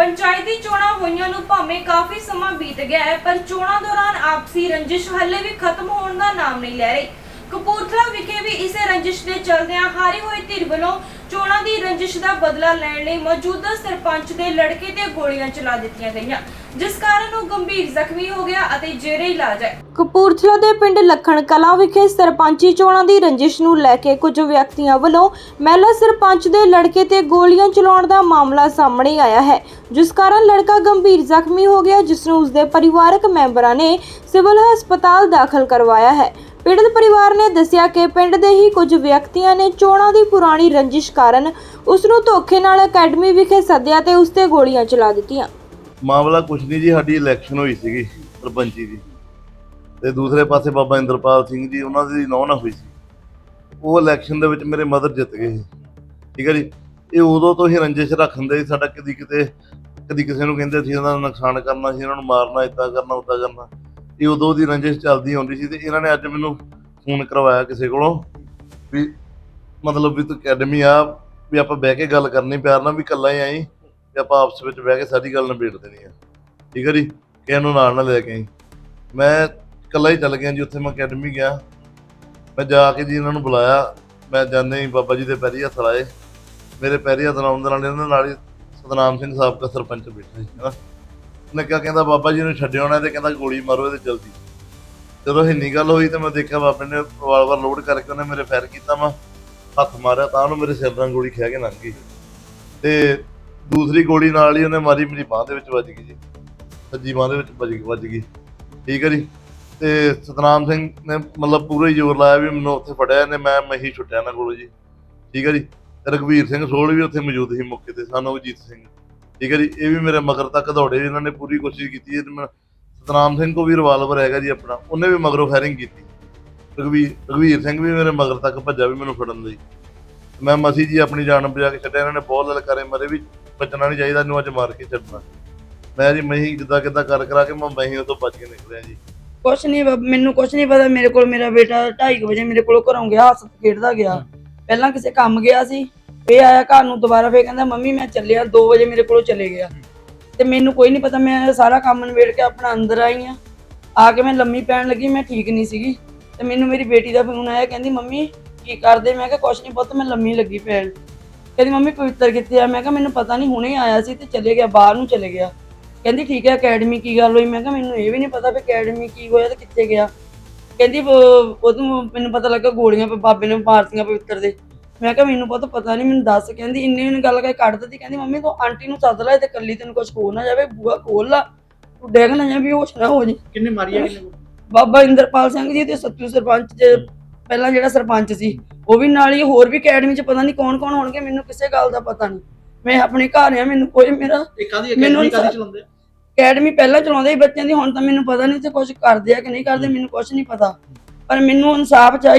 ਪੰਚਾਇਤੀ ਚੋਣਾਂ ਹੋਈਆਂ ਨੂੰ ਭਾਵੇਂ ਕਾਫੀ ਸਮਾਂ ਬੀਤ ਗਿਆ ਹੈ, ਪਰ ਚੋਣਾਂ ਦੌਰਾਨ ਆਪਸੀ ਰੰਜਿਸ਼ ਹੱਲੇ ਵੀ ਖਤਮ ਹੋਣ ਦਾ ਨਾਮ ਨਹੀਂ ਲੈ ਰਹੀ। ਕਪੂਰਥਲਾ ਵਿਖੇ ਵੀ ਇਸੇ ਰੰਜਿਸ਼ ਦੇ ਚਲਦਿਆਂ ਹਾਰੀ ਹੋਈ ਧਿਰ ਵੱਲੋਂ ਚੋਣਾਂ ਦੀ ਰੰਜਿਸ਼ ਦਾ ਬਦਲਾ ਲੈਣ ਲਈ ਮੌਜੂਦਾ ਸਰਪੰਚ ਦੇ ਲੜਕੇ ਤੇ ਗੋਲੀਆਂ ਚਲਾ ਦਿੱਤੀਆਂ ਗਈਆਂ, ਜਿਸ ਕਾਰਨ ਉਹ ਗੰਭੀਰ ਜ਼ਖਮੀ ਹੋ ਗਿਆ ਅਤੇ ਜੇਰੇ ਇਲਾਜ ਹੈ। ਕਪੂਰਥਲਾ ਦੇ ਪਿੰਡ ਲੱਖਣ ਕਲਾਂ ਵਿਖੇ ਸਰਪੰਚੀ ਚੋਣਾਂ ਦੀ ਰੰਜਿਸ਼ ਨੂੰ ਲੈ ਕੇ ਕੁਝ ਵਿਅਕਤੀਆਂ ਵੱਲੋਂ ਮਹਿਲਾ ਸਰਪੰਚ ਦੇ ਲੜਕੇ ਤੇ ਗੋਲੀਆਂ ਚਲਾਉਣ ਦਾ ਮਾਮਲਾ ਸਾਹਮਣੇ ਆਇਆ ਹੈ, ਜਿਸ ਕਾਰਨ ਲੜਕਾ ਗੰਭੀਰ ਜ਼ਖਮੀ ਹੋ ਗਿਆ, ਜਿਸ ਨੂੰ ਉਸਦੇ ਪਰਿਵਾਰਕ ਮੈਂਬਰਾਂ ਨੇ ਸਿਵਲ ਹਸਪਤਾਲ ਦਾਖਲ ਕਰਵਾਇਆ ਹੈ। ਪੀੜਤ ਪਰਿਵਾਰ ਨੇ ਦੱਸਿਆ ਕਿ ਪਿੰਡ ਦੇ ਹੀ ਕੁਝ ਵਿਅਕਤੀਆਂ ਨੇ ਚੋਣਾਂ ਦੀ ਪੁਰਾਣੀ ਰੰਜਿਸ਼ ਕਾਰਨ ਉਸ ਨੂੰ ਧੋਖੇ ਨਾਲ ਅਕੈਡਮੀ ਵਿਖੇ ਸੱਦਿਆ ਤੇ ਉਸ ਤੇ ਗੋਲੀਆਂ ਚਲਾ ਦਿੱਤੀਆਂ। ਮਾਮਲਾ ਕੁਛ ਨਹੀਂ ਜੀ, ਸਾਡੀ ਇਲੈਕਸ਼ਨ ਹੋਈ ਸੀਗੀ ਸਰਪੰਚੀ ਦੀ। ਤੇ ਦੂਸਰੇ ਪਾਸੇ ਬਾਬਾ ਇੰਦਰਪਾਲ ਸਿੰਘ ਜੀ, ਉਹਨਾਂ ਦੀ ਨੌਂ ਨਾ ਹੋਈ ਸੀ। ਉਹ ਇਲੈਕਸ਼ਨ ਦੇ ਵਿੱਚ ਮੇਰੇ ਮਦਰ ਜਿੱਤ ਗਏ ਸੀ। ਠੀਕ ਹੈ ਜੀ? ਇਹ ਉਦੋਂ ਤੋਂ ਹੀ ਰੰਜਿਸ਼ ਰੱਖਦੇ ਸੀ, ਸਾਡਾ ਕਦੀ ਕਿਤੇ, ਕਦੀ ਕਿਸੇ ਨੂੰ ਕਹਿੰਦੇ ਸੀ ਇਹਨਾਂ ਦਾ ਨੁਕਸਾਨ ਕਰਨਾ ਸੀ, ਇਹਨਾਂ ਨੂੰ ਮਾਰਨਾ ਇਦਾਂ ਕਰਨਾ ਉਦਾਂ ਕਰਨਾ। ਇਹ ਉਦੋਂ ਦੀ ਰੰਜਿਸ਼ ਚੱਲਦੀ ਆਉਂਦੀ ਸੀ ਤੇ ਇਹਨਾਂ ਨੇ ਅੱਜ ਮੈਨੂੰ ਫੋਨ ਕਰਵਾਇਆ ਕਿਸੇ ਕੋਲੋਂ ਵੀ ਮਤਲਬ ਵੀ ਤੂੰ ਅਕੈਡਮੀ ਆ, ਵੀ ਆਪਾਂ ਬਹਿ ਕੇ ਗੱਲ ਕਰਨੀ, ਪਿਆਰ ਨਾਲ ਵੀ ਇਕੱਲਾ ਹੀ ਆਈ ਤੇ ਆਪਾਂ ਆਪਸ ਵਿੱਚ ਬਹਿ ਕੇ ਸਾਰੀ ਗੱਲ ਨਿਬੇੜ ਦੇਣੀ ਆ। ਠੀਕ ਹੈ ਜੀ? ਕਿਸੇ ਨੂੰ ਨਾਲ ਨਾ ਲੈ ਕੇ ਆਈ। ਮੈਂ ਇਕੱਲਾ ਹੀ ਚੱਲ ਗਿਆ ਜੀ, ਉੱਥੇ ਮੈਂ ਅਕੈਡਮੀ ਗਿਆ। ਮੈਂ ਜਾ ਕੇ ਜੀ ਇਹਨਾਂ ਨੂੰ ਬੁਲਾਇਆ। ਮੈਂ ਜਾਂਦੇ ਹੀ ਬਾਬਾ ਜੀ ਦੇ ਪੈਰੀ ਹੱਥ ਲਾਏ। ਮੇਰੇ ਪੈਰੀ ਹੱਥ ਲਾਉਣ ਦੇ ਨਾਲ ਇਹਨਾਂ ਨਾਲ ਹੀ ਸਤਨਾਮ ਸਿੰਘ ਸਾਬਕਾ ਸਰਪੰਚ ਬੈਠਾ ਸੀ ਹੈਨਾ ਉਹਨੇ ਕਿਹਾ, ਕਹਿੰਦਾ ਬਾਬਾ ਜੀ ਨੂੰ ਛੱਡਿਓ ਨਾ ਤੇ ਕਹਿੰਦਾ ਗੋਲੀ ਮਾਰੋ ਇਹਦੇ ਜਲਦੀ। ਜਦੋਂ ਇੰਨੀ ਗੱਲ ਹੋਈ ਤੇ ਮੈਂ ਦੇਖਿਆ ਬਾਬੇ ਨੇ ਰਿਵਾਲਵਰ ਲੋਡ ਕਰਕੇ ਉਹਨੇ ਮੇਰੇ ਫਾਇਰ ਕੀਤਾ, ਮੈਂ ਹੱਥ ਮਾਰਿਆ ਤਾਂ ਉਹਨੂੰ ਮੇਰੇ ਸਿਰ ਨਾਲ ਗੋਲੀ ਖਿਆ ਕੇ ਲੰਘ ਗਈ। ਤੇ ਦੂਸਰੀ ਗੋਲੀ ਨਾਲ ਹੀ ਉਹਨੇ ਮਾਰੀ, ਮੇਰੀ ਬਾਹ ਦੇ ਵਿੱਚ ਵੱਜ ਗਈ ਜੀ। ਸੱਜੀ ਬਾਹ ਦੇ ਵਿੱਚ ਵੱਜ ਗਈ ਵੱਜ ਗਈ। ਠੀਕ ਹੈ ਜੀ? ਤੇ ਸਤਨਾਮ ਸਿੰਘ ਨੇ ਮਤਲਬ ਪੂਰਾ ਹੀ ਜ਼ੋਰ ਲਾਇਆ ਵੀ ਮੈਨੂੰ ਉੱਥੇ ਫੜਿਆ ਨੇ ਮੈਂ ਮਹੀ ਛੁੱਟਿਆ ਨਾ ਕੋਲੋਂ ਜੀ। ਠੀਕ ਹੈ ਜੀ? ਤੇ ਰਘਵੀਰ ਸਿੰਘ ਸੋਲ ਵੀ ਉੱਥੇ ਮੌਜੂਦ ਸੀ ਮੌਕੇ ਤੇ, ਸਾਨੂੰ ਅਜੀਤ ਸਿੰਘ। ਠੀਕ ਹੈ ਜੀ ਇਹ ਵੀ ਮੇਰੇ ਮਗਰ ਤੱਕ ਦੌੜੇ ਇਹਨਾਂ ਨੇ ਪੂਰੀ ਕੋਸ਼ਿਸ਼ ਕੀਤੀ ਹੈ ਮੈਂ ਸਤਨਾਮ ਸਿੰਘ ਕੋ ਵੀ ਰਿਵਾਲਵਰ ਹੈਗਾ ਜੀ ਆਪਣਾ ਉਹਨੇ ਵੀ ਮਗਰੋਂ ਫਾਇਰਿੰਗ ਕੀਤੀ। ਰਘਵੀਰ ਰਘਵੀਰ ਸਿੰਘ ਵੀ ਮੇਰੇ ਮਗਰ ਤੱਕ ਭੱਜਾ ਵੀ ਮੈਨੂੰ ਫੜਨ ਲਈ। ਮੈਂ ਮਸੀ ਜੀ ਆਪਣੀ ਜਾਨ ਬਚਾ ਕੇ ਛੱਡਿਆ ਇਹਨਾਂ ਨੇ ਬਹੁਤ ਲਲਕਾਰੇ ਮਰੇ ਵੀ ਬਚਣਾ ਨਹੀਂ ਚਾਹੀਦਾ ਇਹਨੂੰ ਅੱਜ ਮਾਰ ਕੇ ਛੱਡਣਾ। ਮੈਂ ਜੀ ਮਹੀਂ ਜਿੱਦਾਂ ਕਿੱਦਾਂ ਕਰ ਕਰਾ ਕੇ ਮੈਂ ਮਹੀਂ ਤੋਂ ਬਚ ਕੇ ਨਿਕਲਿਆ ਜੀ। ਕੁਛ ਨਹੀਂ ਮੈਨੂੰ ਕੁਛ ਨਹੀਂ ਪਤਾ ਮੇਰੇ ਕੋਲ ਮੇਰਾ ਬੇਟਾ 2:30 ਵਜੇ ਮੇਰੇ ਕੋਲੋਂ ਘਰੋਂ ਗਿਆ ਹੱਸ ਖੇਡਦਾ ਗਿਆ। ਪਹਿਲਾਂ ਕਿਸੇ ਕੰਮ ਗਿਆ ਸੀ ਫੇਰ ਆਇਆ ਘਰ ਨੂੰ ਦੁਬਾਰਾ, ਫੇਰ ਕਹਿੰਦਾ, ਮੰਮੀ, ਮੈਂ ਚੱਲਿਆ 2 ਵਜੇ ਮੇਰੇ ਕੋਲੋਂ ਚਲੇ ਗਿਆ। ਤੇ ਮੈਨੂੰ ਕੋਈ ਨਹੀਂ ਪਤਾ, ਮੈਂ ਸਾਰਾ ਕੰਮ ਨਿਬੇੜ ਕੇ ਆਪਣਾ ਅੰਦਰ ਆਈ ਆ। ਆ ਕੇ ਮੈਂ ਲੰਮੀ ਪੈਣ ਲੱਗੀ, ਮੈਂ ਠੀਕ ਨਹੀਂ ਸੀਗੀ। ਤੇ ਮੈਨੂੰ ਮੇਰੀ ਬੇਟੀ ਦਾ ਫੋਨ ਆਇਆ, ਕਹਿੰਦੀ, ਮੰਮੀ, ਕੀ ਕਰਦੇ? ਮੈਂ ਕਿਹਾ, ਕੁਛ ਨਹੀਂ ਪੁੱਤ, ਮੈਂ ਲੰਮੀ ਲੱਗੀ ਪੈਣ। ਕਹਿੰਦੀ, ਮੰਮੀ, ਪਵਿੱਤਰ ਕਿੱਥੇ ਆ? ਮੈਂ ਕਿਹਾ, ਮੈਨੂੰ ਪਤਾ ਨਹੀਂ ਹੁਣੇ ਆਇਆ ਸੀ ਤੇ ਚਲੇ ਗਿਆ, ਬਾਹਰ ਨੂੰ ਚਲੇ ਗਿਆ। ਕਹਿੰਦੀ, ਠੀਕ ਹੈ, ਅਕੈਡਮੀ ਕੀ ਗੱਲ ਹੋਈ? ਮੈਂ ਕਿਹਾ, ਮੈਨੂੰ ਇਹ ਵੀ ਨਹੀਂ ਪਤਾ ਵੀ ਅਕੈਡਮੀ ਕੀ ਹੋਇਆ ਤੇ ਕਿੱਥੇ ਗਿਆ? ਕਹਿੰਦੀ ਉਹ- ਮੈਨੂੰ ਪਤਾ ਲੱਗਾ, ਗੋਲੀਆਂ, ਬਾਬੇ ਨੇ ਮਾਰਤੀਆਂ ਪਵਿੱਤਰ ਦੇ। ਮੈਂ ਕਿਹਾ ਮੈਨੂੰ ਪਤਾ ਪਤਾ ਨਹੀਂ ਮੈਨੂੰ ਦੱਸ ਕਹਿੰਦੀ ਇੰਨੇ ਨੂੰ ਗੱਲ ਕਹਿ ਕੱਢ ਦਿੱਤੀ ਕਹਿੰਦੀ ਮੰਮੀ ਤੂੰ ਆਂਟੀ ਨੂੰ ਸੱਦ ਲੈ ਤੇ ਕੱਲੀ ਤੈਨੂੰ ਕੁਝ ਹੋ ਨਾ ਜਾਵੇ ਬੂਆ ਖੋਲ ਲਾ ਤੂੰ ਡੇਗ ਨਾ ਜਾਵੇਂ ਹੋਸ਼ ਨਾ ਹੋ ਜੀ ਕਿੰਨੇ ਮਾਰੀ ਹੈ ਕਿੰਨੇ ਬਾਬਾ ਇੰਦਰਪਾਲ ਸਿੰਘ ਜੀ ਤੇ ਸੱਤੂ ਸਰਪੰਚ ਜੇ ਪਹਿਲਾਂ ਜਿਹੜਾ ਸਰਪੰਚ ਸੀ ਉਹ ਵੀ ਨਾਲ ਹੀ ਹੋਰ ਵੀ ਅਕੈਡਮੀ 'ਚ ਪਤਾ ਨਹੀਂ ਕੌਣ ਕੌਣ ਹੋਣਗੇ ਮੈਨੂੰ ਕਿਸੇ ਗੱਲ ਦਾ ਪਤਾ ਨਹੀਂ ਮੈਂ ਆਪਣੇ ਘਰ ਆ ਮੈਨੂੰ ਕੋਈ ਮੇਰਾ ਕਾਦੀ ਮੈਨੂੰ ਅਕੈਡਮੀ ਕਾਦੀ ਚਲਾਉਂਦੇ? ਅਕੈਡਮੀ ਪਹਿਲਾਂ ਚਲਾਉਂਦੇ ਸੀ ਬੱਚਿਆਂ ਦੀ ਹੁਣ ਤਾਂ ਮੈਨੂੰ ਪਤਾ ਨਹੀਂ ਤੇ ਕੁਝ ਕਰਦੇ ਆ ਕਿ ਨਹੀਂ ਕਰਦੇ ਮੈਨੂੰ ਕੁਝ ਨਹੀਂ ਪਤਾ। ਪਰ ਮੈਨੂੰ ਇਨਸਾਫ ਚਾਹੀਦਾ